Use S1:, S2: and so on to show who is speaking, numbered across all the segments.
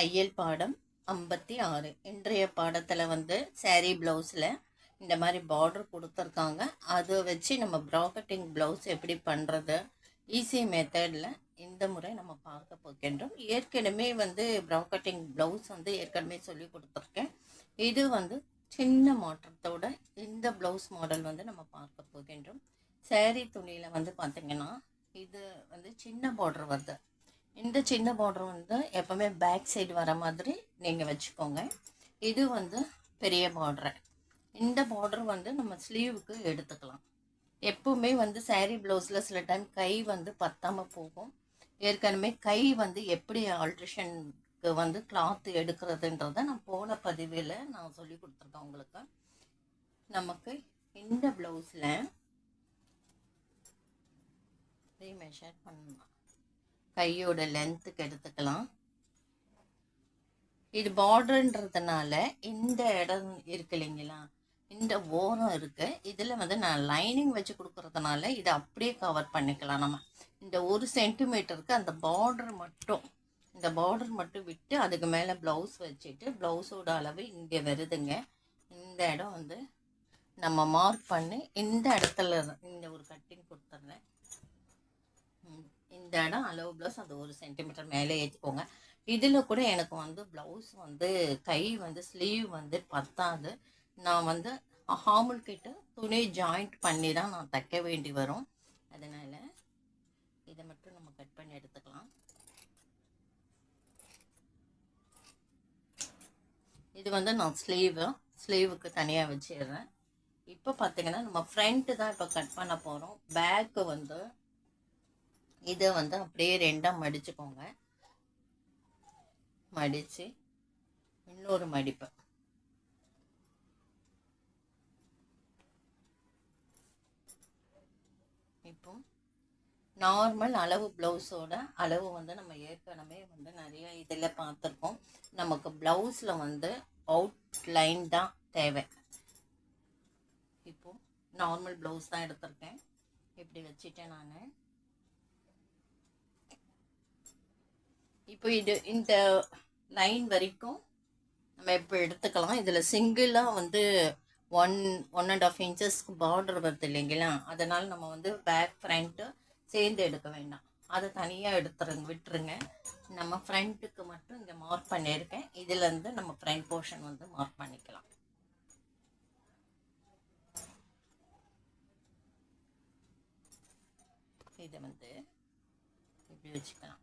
S1: தையல் பாடம் ஐம்பத்தி ஆறு. இன்றைய பாடத்தில் வந்து சாரீ ப்ளவுஸில் இந்த மாதிரி பார்டர் கொடுத்துருக்காங்க. அதை வச்சு நம்ம ப்ராக்கெட்டிங் ப்ளவுஸ் எப்படி பண்ணுறது ஈஸி மெத்தடில் இந்த முறை நம்ம பார்க்க போகின்றோம். ஏற்கனவே வந்து ப்ராக்கெட்டிங் ப்ளவுஸ் வந்து ஏற்கனவே சொல்லி கொடுத்துருக்கேன். இது வந்து சின்ன மாற்றத்தோட இந்த ப்ளவுஸ் மாடல் வந்து நம்ம பார்க்க போகின்றோம். சாரீ துணியில் வந்து பார்த்திங்கன்னா இது வந்து சின்ன பார்டர் வருது. இந்த சின்ன பார்டர் வந்து எப்போவுமே பேக் சைடு வர மாதிரி நீங்கள் வச்சுக்கோங்க. இது வந்து பெரிய பார்டர் இந்த பார்டர் வந்து நம்ம ஸ்லீவுக்கு எடுத்துக்கலாம். எப்பவுமே வந்து சாரீ ப்ளவுஸில் சில டைம் கை வந்து பத்தாமல் போகும். ஏற்கனவே கை வந்து எப்படி ஆல்ட்ரேஷனுக்கு வந்து கிளாத் எடுக்கிறதுன்றத நான் போன பதிவில் நான் சொல்லி கொடுத்துருக்கேன் உங்களுக்கு. நமக்கு இந்த ப்ளவுஸில் மெஷர் பண்ணலாம். கையோட லென்த்துக்கு எடுத்துக்கலாம். இது பார்டர்ன்றதுனால இந்த இடம் இருக்கு இல்லைங்களா? இந்த ஓரம் இருக்குது இதில் வந்து நான் லைனிங் வச்சு கொடுக்குறதுனால இதை அப்படியே கவர் பண்ணிக்கலாம் நம்ம. இந்த ஒரு சென்டிமீட்டருக்கு அந்த பார்டர் மட்டும் இந்த பார்டர் மட்டும் விட்டு அதுக்கு மேலே ப்ளவுஸ் வச்சுட்டு ப்ளவுஸோட அளவு இங்கே வருதுங்க. இந்த இடம் வந்து நம்ம மார்க் பண்ணி இந்த இடத்துல இந்த ஒரு கட்டிங் கொடுத்துட்றேன். இந்த இடம் அளவு ப்ளவுஸ் அது ஒரு சென்டிமீட்டர் மேலே ஏற்றிக்கோங்க இதில் கூட எனக்கு வந்து ப்ளவுஸ் வந்து கை வந்து ஸ்லீவ் வந்து பத்தாது. நான் வந்து ஹாமுல் கிட்ட துணி ஜாயிண்ட் பண்ணி தான் நான் தைக்க வேண்டி வரும். அதனால் இதை மட்டும் நம்ம கட் பண்ணி எடுத்துக்கலாம். இது வந்து நான் ஸ்லீவு ஸ்லீவுக்கு தனியாக வச்சிடுறேன். இப்போ பார்த்தீங்கன்னா நம்ம ஃப்ரண்ட்டு தான் இப்போ கட் பண்ண போகிறோம் பேக்கு வந்து இதை வந்து அப்படியே ரெண்டாக மடிச்சுக்கோங்க. மடித்து இன்னொரு மடிப்பு. இப்போ நார்மல் அளவு ப்ளவுஸோட அளவு வந்து நம்ம ஏற்கனவே வந்து நிறைய இதில் பார்த்துருக்கோம். நமக்கு ப்ளவுஸில் வந்து அவுட்லைன் தான் தேவை. இப்போ நார்மல் ப்ளவுஸ் தான் எடுத்திருக்கேன். இப்படி வச்சுட்டேன் நான். இப்போ இது இந்த லைன் வரைக்கும் நம்ம இப்போ எடுத்துக்கலாம்? இதில் சிங்கிளாக வந்து ஒன் ஒன் அண்ட் ஆஃப் இன்ச்சஸ்க்கு பார்டர் வருது இல்லைங்களா? அதனால் நம்ம வந்து பேக் ஃப்ரண்ட்டு சேர்ந்து எடுக்க வேண்டாம். அதை தனியாக எடுத்துருங்க விட்டுருங்க. நம்ம ஃப்ரண்ட்டுக்கு மட்டும் இங்கே மார்க் பண்ணியிருக்கேன். இதுலேருந்து நம்ம ஃப்ரண்ட் போர்ஷன் வந்து மார்க் பண்ணிக்கலாம். இதை வந்து இப்படி வச்சுக்கலாம்.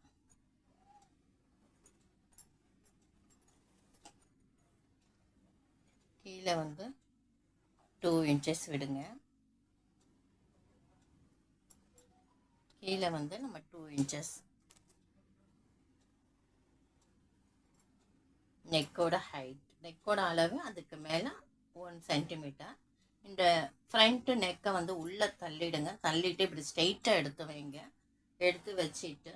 S1: கீழே வந்து டூ இன்ச்சஸ் விடுங்க. கீழே வந்து நம்ம டூ இன்ச்சஸ் நெக்கோட ஹைட் நெக்கோட அளவு அதுக்கு மேலே ஒன் சென்டிமீட்டர் இந்த ஃப்ரண்ட்டு நெக்கை வந்து உள்ளே தள்ளிடுங்க. தள்ளிட்டு இப்படி ஸ்ட்ரெயிட்டாக எடுத்து வைங்க. எடுத்து வச்சுட்டு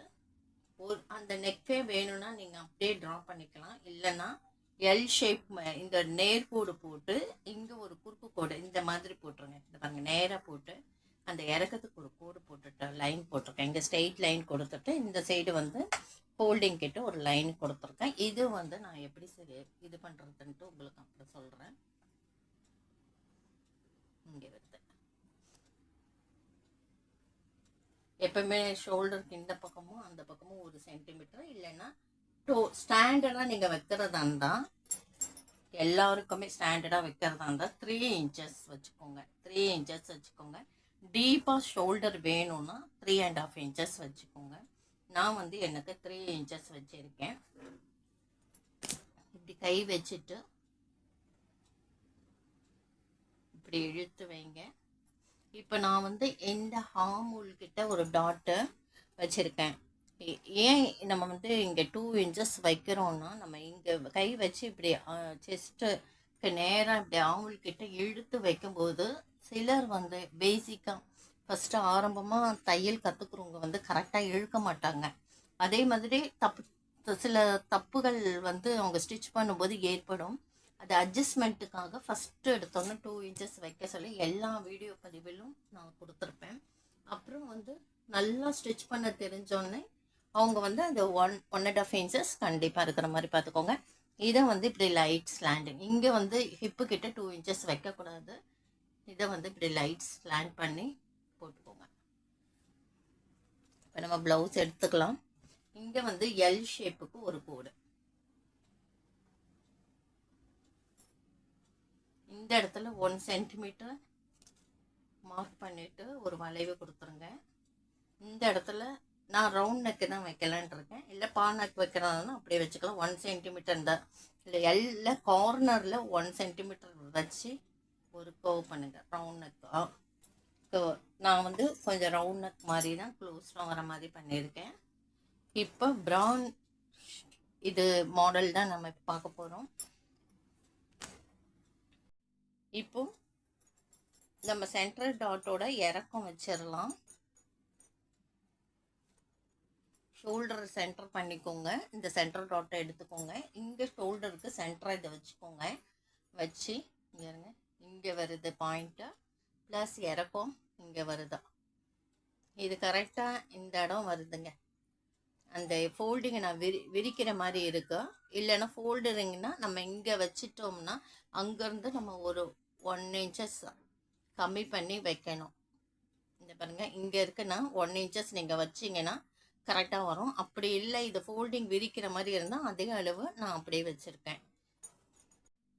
S1: ஒரு அந்த நெக்கே வேணும்னா நீங்கள் அப்படியே ட்ரா பண்ணிக்கலாம். இல்லைன்னா எல் ஷேப் இந்த நேர்கோடு போட்டு இங்கே ஒரு குறுக்கு கோடு இந்த மாதிரி போட்டுருங்க. இந்த பாருங்க நேராக போட்டு அந்த இறக்கத்துக்கு ஒரு கோடு போட்டுட்டு லைன் போட்டிருக்கேன். இங்கே ஸ்ட்ரெயிட் லைன் கொடுத்துட்டு இந்த சைடு வந்து ஃபோல்டிங் கிட்ட ஒரு லைன் கொடுத்துருக்கேன். இது வந்து நான் எப்படி சரி இது பண்ணுறதுன்ட்டு உங்களுக்கு அப்புறம் சொல்கிறேன் இங்கே வருது எப்பவுமே ஷோல்டருக்கு இந்த பக்கமும் அந்த பக்கமும் ஒரு சென்டிமீட்டர் இல்லைன்னா டோ ஸ்டாண்டர்டாக நீங்கள் வைக்கிறதா இருந்தால் எல்லாருக்குமே ஸ்டாண்டர்டாக வைக்கிறதா இருந்தால் த்ரீ இன்ச்சஸ் வச்சுக்கோங்க. த்ரீ இன்ச்சஸ் வச்சுக்கோங்க. டீப்பாக ஷோல்டர் வேணும்னா த்ரீ அண்ட் ஆஃப் இன்ச்சஸ் வச்சுக்கோங்க. நான் வந்து எனக்கு த்ரீ இன்ச்சஸ் வச்சுருக்கேன். இப்படி கை வச்சுட்டு இப்படி இழுத்து வைங்க. இப்போ நான் வந்து எந்த ஹார்மூல் கிட்ட ஒரு டாட்டு வச்சுருக்கேன். ஏன் நம்ம வந்து இங்கே டூ இன்ச்சஸ் வைக்கிறோம்னா நம்ம இங்கே கை வச்சு இப்படி செஸ்ட்டுக்கு நேராக இப்படி ஆவுள்கிட்ட இழுத்து வைக்கும்போது சிலர் வந்து பேசிக்காக ஃபஸ்ட்டு ஆரம்பமாக தையல் கற்றுக்குறவங்க வந்து கரெக்டாக இழுக்க மாட்டாங்க. அதே மாதிரி தப்பு சில தப்புகள் வந்து அவங்க ஸ்டிச் பண்ணும்போது ஏற்படும். அது அட்ஜஸ்ட்மெண்ட்டுக்காக ஃபஸ்ட்டு எடுத்தோன்னே டூ இன்ச்சஸ் வைக்க சொல்லி எல்லா வீடியோ பதிவிலும் நான் கொடுத்துருப்பேன். அப்புறம் வந்து நல்லா ஸ்டிச் பண்ண தெரிஞ்சோடனே அவங்க வந்து அந்த one one and half inches கண்டிப்பாக இருக்கிற மாதிரி பார்த்துக்கோங்க. இதை வந்து இப்படி லைட் ஸ்லாண்டிங் இங்கே வந்து ஹிப்பு கிட்ட டூ இன்ச்சஸ் வைக்கக்கூடாது. இதை வந்து இப்படி லைட் ஸ்லாண்ட் பண்ணி போட்டுக்கோங்க. இப்போ நம்ம ப்ளவுஸ் எடுத்துக்கலாம். இங்கே வந்து எல் ஷேப்புக்கு ஒரு கோடு. இந்த இடத்துல ஒன் சென்டிமீட்டர் மார்க் பண்ணிவிட்டு ஒரு வளைவு கொடுத்துருங்க. இந்த இடத்துல நான் ரவுண்ட் நெக்கு தான் வைக்கலான் இருக்கேன் இல்லை பா நெக் வைக்கிறதுனா அப்படியே வச்சுக்கலாம். ஒன் சென்டிமீட்டர் தான். இல்லை எல்லா கார்னரில் ஒன் சென்டிமீட்டர் வச்சு ஒரு கர்வ் பண்ணுங்கள் ரவுண்ட் நெக் நான் வந்து கொஞ்சம் ரவுண்ட் நெக் மாதிரி தான் க்ளோஸ்டாக வர மாதிரி பண்ணியிருக்கேன். இப்போ ப்ரௌன் இது மாடல் தான் நம்ம பார்க்க போகிறோம் இப்போ நம்ம சென்ட்ரல் டாட்டோட இறக்கம் வச்சிடலாம். ஷோல்டர் சென்டர் பண்ணிக்கோங்க. இந்த சென்டர் டாட்டை எடுத்துக்கோங்க. இங்கே ஷோல்டருக்கு சென்டராக இதை வச்சுக்கோங்க. வச்சு இங்கே இருங்க. இங்கே வருது பாயிண்ட்டு ப்ளஸ் இறக்கம் இங்கே வருதா? இது கரெக்டாக இந்த இடம் வருதுங்க. அந்த ஃபோல்டிங்கை நான் விரி விரிக்கிற மாதிரி இருக்கும் இல்லைன்னா ஃபோல்டருங்கன்னா நம்ம இங்கே வச்சிட்டோம்னா அங்கேருந்து நம்ம ஒரு ஒன் இன்ச்சஸ் கம்மி பண்ணி வைக்கணும். இந்த பாருங்கள் இங்கே இருக்குன்னா ஒன் இன்ச்சஸ் நீங்கள் வச்சிங்கன்னா கரெக்டாக வரும். அப்படி இல்லை இது ஃபோல்டிங் விரிக்கிற மாதிரி இருந்தால் அதிக அளவு நான் அப்படியே வச்சுருக்கேன்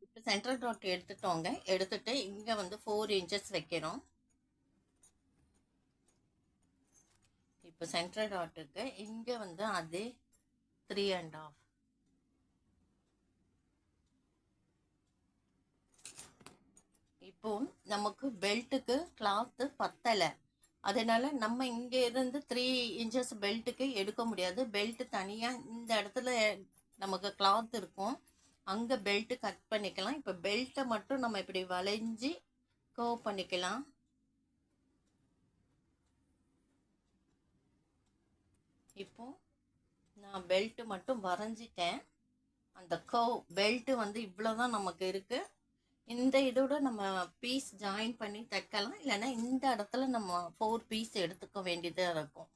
S1: இப்போ சென்ட்ரல் டாட் எடுத்துட்டோங்க. எடுத்துட்டு இங்கே வந்து ஃபோர் இன்ச்சஸ் வைக்கிறோம். இப்போ சென்ட்ரல் டாட்டுக்கு இங்கே வந்து அதே த்ரீ அண்ட் ஆஃப் இப்போ நமக்கு பெல்ட்டுக்கு கிளாத்து பத்தலை. அதனால நம்ம இங்கே இருந்து த்ரீ இன்ச்சஸ் பெல்ட்டுக்கு எடுக்க முடியாது. பெல்ட்டு தனியாக இந்த இடத்துல நமக்கு கிளாத் இருக்கும். அங்கே பெல்ட்டு கட் பண்ணிக்கலாம். இப்போ பெல்ட்டை மட்டும் நம்ம இப்படி வளைஞ்சி கர்வ் பண்ணிக்கலாம். இப்போ நான் பெல்ட்டு மட்டும் வரைஞ்சிட்டேன். அந்த கர்வ் பெல்ட்டு வந்து இவ்வளோ தான் நமக்கு இருக்குது இந்த இதோட நம்ம பீஸ் ஜாயின் பண்ணி தைக்கலாம். இல்லைன்னா இந்த இடத்துல நம்ம ஃபோர் பீஸ் எடுத்துக்க வேண்டியதாக இருக்கும்.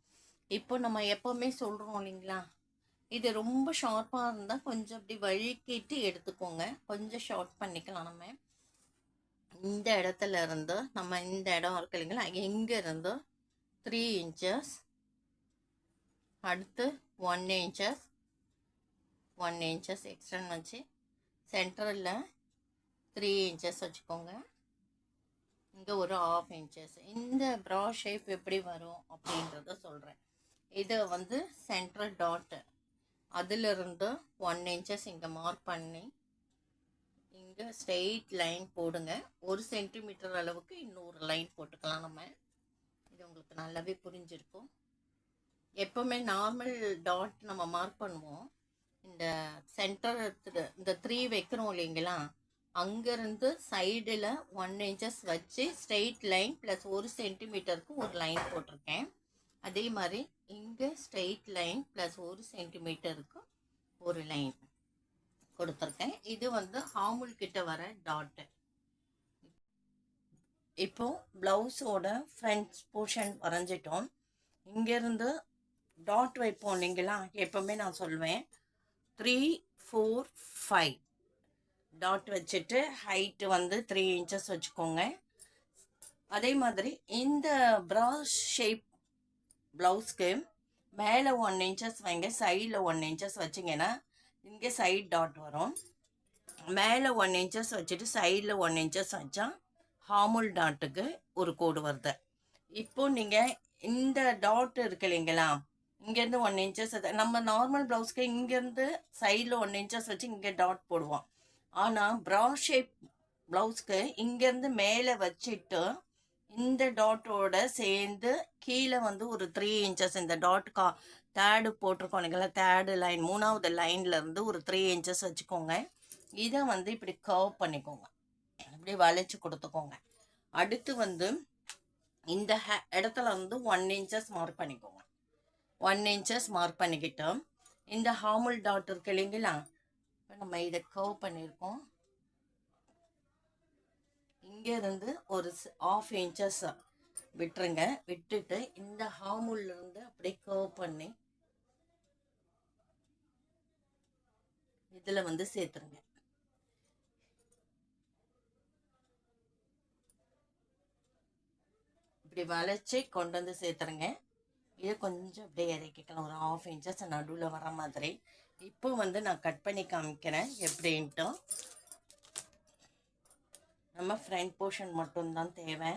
S1: இப்போ நம்ம எப்போவுமே சொல்கிறோம் இல்லைங்களா? இது ரொம்ப ஷார்ப்பாக இருந்தால் கொஞ்சம் அப்படி வழுக்கிட்டு எடுத்துக்கோங்க. கொஞ்சம் ஷார்ட் பண்ணிக்கலாம் நம்ம. இந்த இடத்துல இருந்து நம்ம இந்த இடம் இருக்கு இல்லைங்களா? எங்கே இருந்து த்ரீ இன்ச்சஸ் அடுத்து ஒன் இன்ச்சஸ் ஒன் இன்ச்சஸ் எக்ஸ்டன் வச்சு சென்டரில் த்ரீ இன்ச்சஸ் வச்சுக்கோங்க. இங்கே ஒரு ஆஃப் இன்ச்சஸ் இந்த ப்ரா ஷேப் எப்படி வரும் அப்படின்றத சொல்கிறேன் இது வந்து சென்ட்ரல் டாட்டு அதிலிருந்து ஒன் இன்ச்சஸ் இங்கே மார்க் பண்ணி இங்கே ஸ்ட்ரெயிட் லைன் போடுங்க. ஒரு சென்டிமீட்டர் அளவுக்கு இன்னொரு லைன் போட்டுக்கலாம் நம்ம. இது உங்களுக்கு நல்லாவே புரிஞ்சிருக்கும். எப்போவுமே நார்மல் டாட் நம்ம மார்க் பண்ணுவோம். இந்த சென்டர் இந்த த்ரீ வைக்கிறோம் இல்லைங்களா? அங்கேருந்து சைடில் ஒன் இன்ச்சஸ் வச்சு ஸ்ட்ரெயிட் லைன் ப்ளஸ் ஒரு சென்டிமீட்டருக்கு ஒரு லைன் போட்டிருக்கேன். அதே மாதிரி இங்கே ஸ்ட்ரெயிட் லைன் ப்ளஸ் ஒரு சென்டிமீட்டருக்கு ஒரு லைன் கொடுத்துருக்கேன். இது வந்து ஹாமுல் கிட்ட வர டாட்டு இப்போ ப்ளவுஸோட ஃப்ரண்ட் போர்ஷன் வரைஞ்சிட்டோம். இங்கேருந்து டாட் வைப்போம் இல்லைங்களா எப்போவுமே நான் சொல்வேன். த்ரீ ஃபோர் ஃபைவ் டாட் வச்சுட்டு ஹைட்டு வந்து த்ரீ இன்ச்சஸ் வச்சுக்கோங்க. அதே மாதிரி இந்த ப்ராஸ் ஷேப் ப்ளவுஸ்க்கு மேலே ஒன் இன்ச்சஸ் வைங்க சைடில் ஒன் இன்ச்சஸ் வச்சிங்கன்னா இங்கே சைட் டாட் வரும். மேலே ஒன் இன்ச்சஸ் வச்சுட்டு சைடில் ஒன் இன்ச்சஸ் வச்சா ஹாமுல் டாட்டுக்கு ஒரு கோடு வருது. இப்போ நீங்கள் இந்த டாட் இருக்கு இல்லைங்களா இங்கேருந்து ஒன் இன்ச்சஸ் நம்ம நார்மல் ப்ளவுஸ்க்கு இங்கேருந்து சைடில் ஒன் இன்ச்சஸ் வச்சு இங்கே டாட் போடுவோம். ஆனால் ப்ரா ஷேப் ப்ளவுஸ்க்கு இங்கேருந்து மேலே வச்சுட்டு இந்த டாட்டோட சேர்ந்து கீழே வந்து ஒரு த்ரீ இன்ச்சஸ் இந்த டாட் கா தேர்டு போட்டிருக்கோம் இல்லைங்களா தேர்டு லைன் மூணாவது லைன்லேருந்து ஒரு த்ரீ இன்ச்சஸ் வச்சுக்கோங்க. இதை வந்து இப்படி கர்வ் பண்ணிக்கோங்க. இப்படி வளைச்சி கொடுத்துக்கோங்க. அடுத்து வந்து இந்த ஹே இடத்துல வந்து ஒன் இன்ச்சஸ் மார்க் பண்ணிக்கோங்க. ஒன் இன்ச்சஸ் மார்க் பண்ணிக்கிட்டோம் இந்த ஹாமுல் டாட் இருக்கு இல்லைங்களா இப்போ நம்ம இதை கர்வ் பண்ணியிருக்கோம். இங்கேருந்து ஒரு ஆஃப் இன்ச்சஸ் விட்டுருங்க. விட்டுட்டு இந்த ஹாமுல்லேருந்து அப்படியே கர்வ் பண்ணி இதில் வந்து சேர்த்துருங்க. இப்படி வளைச்சி கொண்டு வந்து சேர்த்துருங்க. இதை கொஞ்சம் அப்படியே இறக்கிக்கலாம். ஒரு ஆஃப் இன்ச்சஸ் நடுவில் வர மாதிரி. இப்போ வந்து நான் கட் பண்ணி காமிக்கிறேன் எப்படின்ட்டு. நம்ம ஃப்ரண்ட் போர்ஷன் மட்டும்தான் தேவை.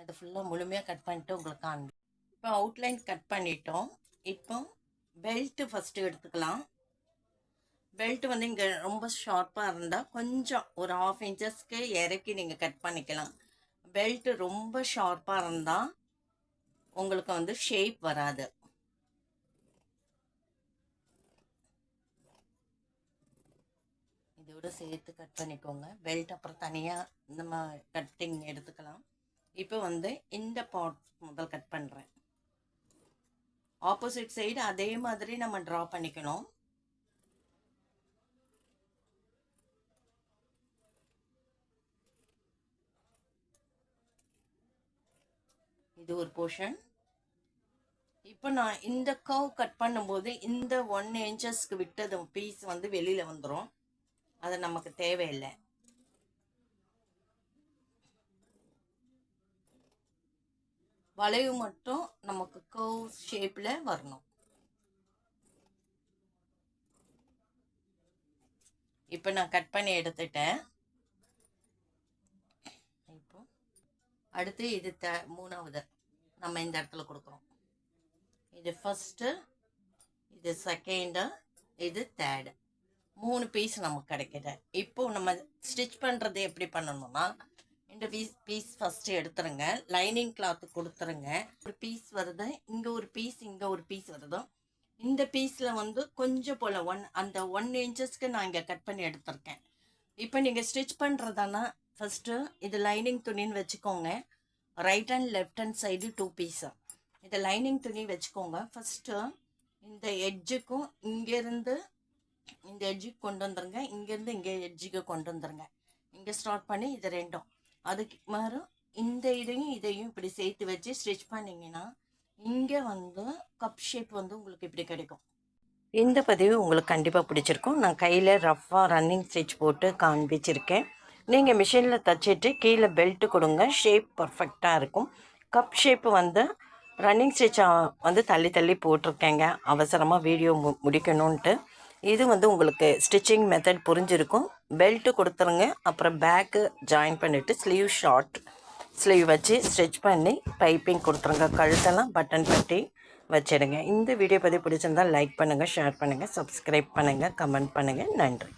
S1: அது ஃபுல்லாக முழுமையாக கட் பண்ணிட்டு உங்களுக்கு காண்பி இப்போ அவுட்லைன் கட் பண்ணிட்டோம். இப்போ பெல்ட்டு ஃபஸ்ட்டு எடுத்துக்கலாம். பெல்ட் வந்து இங்கே ரொம்ப ஷார்ப்பாக இருந்தால் கொஞ்சம் ஒரு ஆஃப் இன்ச்சஸ்க்கு இறக்கி நீங்கள் கட் பண்ணிக்கலாம். பெல்ட்டு ரொம்ப ஷார்ப்பாக இருந்தால் உங்களுக்கு வந்து ஷேப் வராது. இதோட சேர்த்து கட் பண்ணிக்கோங்க. பெல்ட் அப்புறம் தனியாக நம்ம கட்டிங் எடுத்துக்கலாம். இப்போ வந்து இந்த பாட் முதல் கட் பண்ணுறேன் ஆப்போசிட் சைடு அதே மாதிரி நம்ம ட்ரா பண்ணிக்கணும். இது ஒரு போர்ஷன் இப்போ நான் இந்த கவ் கட் பண்ணும்போது இந்த ஒன் இன்ச்சஸ்க்கு விட்டது பீஸ் வந்து வெளியில் வந்துடும் அது நமக்கு தேவையில்லை. வளைவு மட்டும் நமக்கு கவ் ஷேப்பில் வரணும். இப்போ நான் கட் பண்ணி எடுத்துட்டேன் இப்போ அடுத்து இது த மூணாவது நம்ம இந்த இடத்துல கொடுக்குறோம். இது ஃபஸ்ட்டு இது செகண்டு இது தேர்டு மூணு பீஸ் நமக்கு கிடைக்கிது. இப்போ நம்ம ஸ்டிச் பண்ணுறது எப்படி பண்ணணும்னா இந்த பீஸ் பீஸ் ஃபஸ்ட்டு எடுத்துருங்க. லைனிங் கிளாத்து கொடுத்துருங்க. ஒரு பீஸ் வருது இங்கே ஒரு பீஸ் இங்கே ஒரு பீஸ் வருதும் இந்த பீஸில் வந்து கொஞ்சம் போல் ஒன் அந்த ஒன் இன்ச்சஸ்க்கு நான் இங்கே கட் பண்ணி எடுத்திருக்கேன். இப்போ நீங்கள் ஸ்டிச் பண்ணுறதானா ஃபஸ்ட்டு இது லைனிங் துணின்னு வச்சுக்கோங்க. Right and left hand side two piece இது லைனிங் துணி வச்சுக்கோங்க. ஃபஸ்ட்டு இந்த எட்ஜுக்கும் இங்கேருந்து இந்த எட்ஜுக்கு கொண்டு வந்துருங்க. இங்கேருந்து இங்கே எட்ஜுக்கு கொண்டு வந்துருங்க. இங்கே ஸ்டார்ட் பண்ணி இது ரெண்டும். அதுக்கு மாதிரி இந்த இதையும் இதையும் இப்படி சேர்த்து வச்சு ஸ்டிச் பண்ணிங்கன்னா இங்கே வந்து கப் ஷேப் வந்து உங்களுக்கு இப்படி கிடைக்கும். இந்த பதிவு உங்களுக்கு கண்டிப்பாக பிடிச்சிருக்கும். நான் கையில் ரஃப்பாக ரன்னிங் ஸ்டிச் போட்டு காண்பிச்சிருக்கேன். நீங்கள் மிஷினில் தைச்சிட்டு கீழே பெல்ட்டு கொடுங்க. ஷேப் பர்ஃபெக்டாக இருக்கும். கப் ஷேப்பு வந்து ரன்னிங் ஸ்டிச்சாக வந்து தள்ளி தள்ளி போட்டிருக்கேங்க. அவசரமாக வீடியோ மு முடிக்கணுன்ட்டு இது வந்து உங்களுக்கு ஸ்டிச்சிங் மெத்தட் புரிஞ்சிருக்கும். பெல்ட்டு கொடுத்துருங்க. அப்புறம் பேக்கு ஜாயின் பண்ணிவிட்டு ஸ்லீவ் ஷார்ட் ஸ்லீவ் வச்சு ஸ்டிச் பண்ணி பைப்பிங் கொடுத்துருங்க. கழுத்தெல்லாம் பட்டன் பட்டி வச்சிடுங்க. இந்த வீடியோ பற்றி பிடிச்சிருந்தால் லைக் பண்ணுங்கள் ஷேர் பண்ணுங்கள் சப்ஸ்கிரைப் பண்ணுங்கள் கமெண்ட் பண்ணுங்கள் நன்றி.